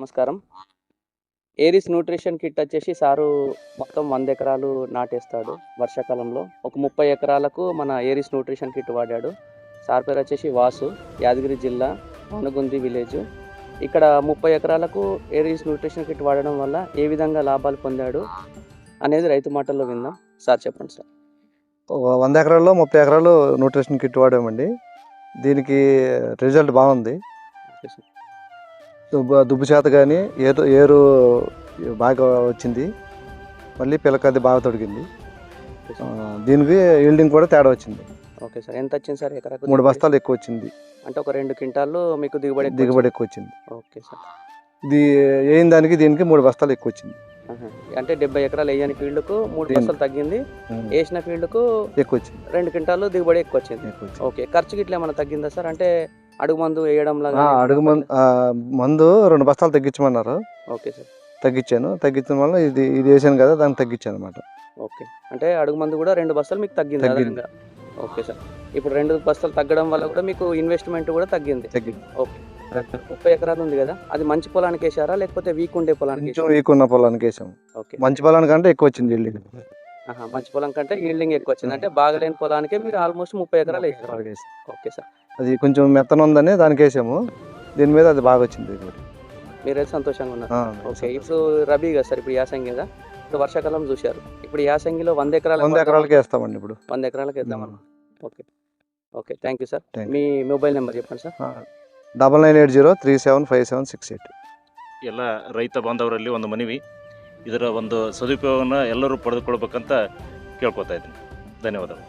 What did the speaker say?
నమస్కారం. Aries nutrition kit వచ్చేసి sir మొత్తం వంద ఎకరాలు నాటేస్తాడు వర్షాకాలంలో. ఒక ముప్పై ఎకరాలకు మన ఏరిస్ న్యూట్రిషన్ కిట్ వాడాడు. సార్ పేరు వచ్చేసి వాసు యాదగిరి జిల్లా అనుగుంది విలేజ్. ఇక్కడ ముప్పై ఎకరాలకు ఏరిస్ న్యూట్రిషన్ కిట్ వాడడం వల్ల ఏ విధంగా లాభాలు పొందాడు అనేది రైతు మాటల్లో విందాం. సార్ చెప్పండి సార్. వంద ఎకరాల్లో ముప్పై ఎకరాలు న్యూట్రిషన్ కిట్ వాడామండి. దీనికి రిజల్ట్ బాగుంది. దుబ్బ దుబ్బు చేత కానీ ఏరు ఏరు బాగా వచ్చింది. మళ్ళీ పిలకది బాగా తొడిగింది. దీనికి ఈల్డింగ్ కూడా తేడా వచ్చింది. Okay sir. ఎంత వచ్చింది సార్ ఎకరాకు మూడు బస్తాలు ఎక్కువ వచ్చింది. అంటే ఒక రెండు క్వింటాల్లో మీకు దిగుబడి దిగుబడి ఎక్కువ వచ్చింది. Okay sir. ఇది వేయిన దానికి దీనికి మూడు బస్తాలు ఎక్కువ వచ్చింది. అంటే డెబ్బై ఎకరాలు వేయని ఫీల్డ్కు మూడు బస్తాలు తగ్గింది. వేసిన ఫీల్డ్కు ఎక్కువ వచ్చింది. రెండు క్వింటాలు దిగుబడి ఎక్కువ వచ్చింది. ఓకే. ఖర్చుకి ఇట్లా ఏమైనా తగ్గిందా సార్? అంటే అడుగు మందు వేయడం ఆ, లాగా అడుగు మందు మందు రెండు బస్తాలు తగ్గించమన్నారు. Okay sir. తగ్గించాను. తగ్గించడం వల్ల ఇది ఇది వేసాను కదా దాన్ని తగ్గించాను అనమాట ఓకే. అంటే అడుగు మందు కూడా రెండు బస్తాలు మీకు తగ్గింది తగ్గింది. Okay sir. ఇప్పుడు రెండు బస్తాలు తగ్గడం వల్ల కూడా మీకు ఇన్వెస్ట్మెంట్ కూడా తగ్గింది. తగ్గింది. ఓకే. ముప్పై ఎకరాలు ఉంది కదా అది మంచి పొలానికి వేసారా లేకపోతే వీక్ ఉండే పొలానికి కొంచెం? వీక్ ఉన్న పొలానికి వేసాము. ఓకే. మంచి పొలానికి అంటే ఎక్కువ వచ్చింది ఈల్డింగ్ మంచి పొలం కంటే ఈల్డింగ్ ఎక్కువ వచ్చింది. అంటే బాగలేని పొలానికే మీరు ఆల్మోస్ట్ ముప్పై ఎకరాలు వేసారు. వేసాం. Okay sir. అది కొంచెం మెత్తన ఉందని దానికి వేసాము దీని మీద అది బాగా వచ్చింది దిగుబడి. మీరైతే సంతోషంగా ఉన్నారు ఆ, ఓకే ఇప్పుడు రబీ కదా సార్ ఇప్పుడు యాసంగి కదా ఇప్పుడు వర్షాకాలం చూశారు ఇప్పుడు యాసంగిలో వంద ఎకరాల వంద ఎకరాలకి వేస్తామండి ఇప్పుడు వంద ఎకరాలకు వేద్దాం okay okay thank you sir Thank you. Me mobile number చెప్పండి sir double nine eight zero three seven five seven six eight ಎಲ್ಲ ರೈತ ಬಾಂಧವರಲ್ಲಿ ಒಂದು ಮನವಿ ಇದರ ಒಂದು ಸದುಪಯೋಗನ ಎಲ್ಲರೂ ಪಡೆದುಕೊಳ್ಬೇಕಂತ ಕೇಳ್ಕೊತಾ ಇದ್ದೀನಿ ಧನ್ಯವಾದಗಳು